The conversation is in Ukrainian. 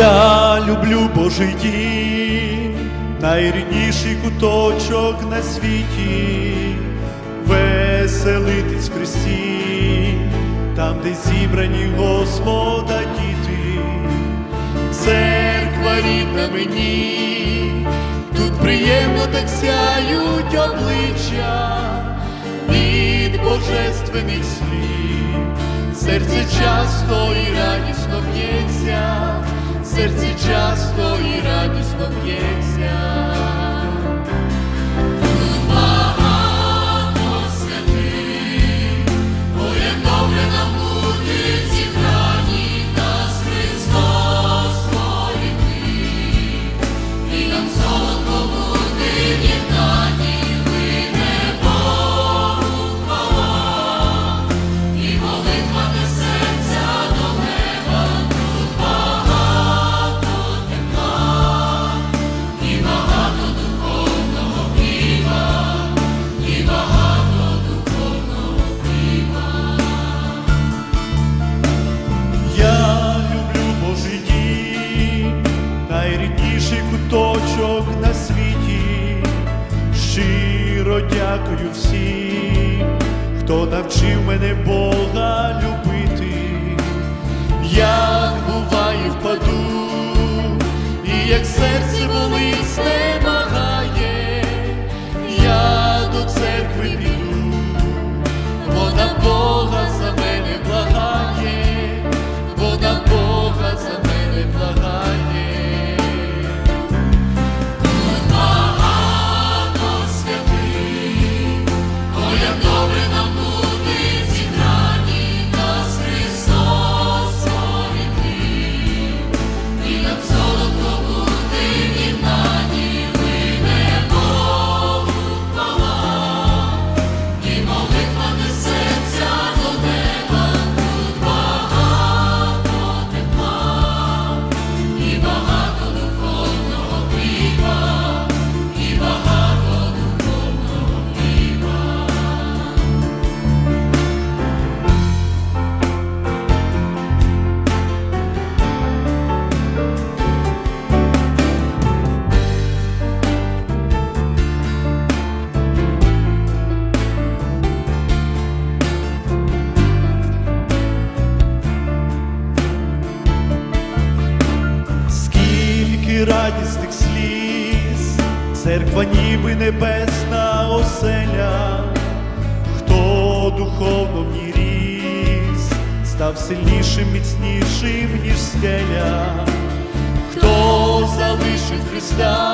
Я люблю Божий дім, найрідніший куточок на світі, веселитись в Христі, там, де зібрані Господа діти, церква рідна мені, тут приємно так сяють обличчя. Від божественних слів, серце часто і радісно б'ється, серце часто і радісно б'ється. Куточок на світі. Щиро дякую всім, хто навчив мене Бога любити. Як Радісних сліз, церква ніби небесна оселя, хто духовно в ріс, став сильнішим, міцнішим, ніж стеля, хто залишив Христа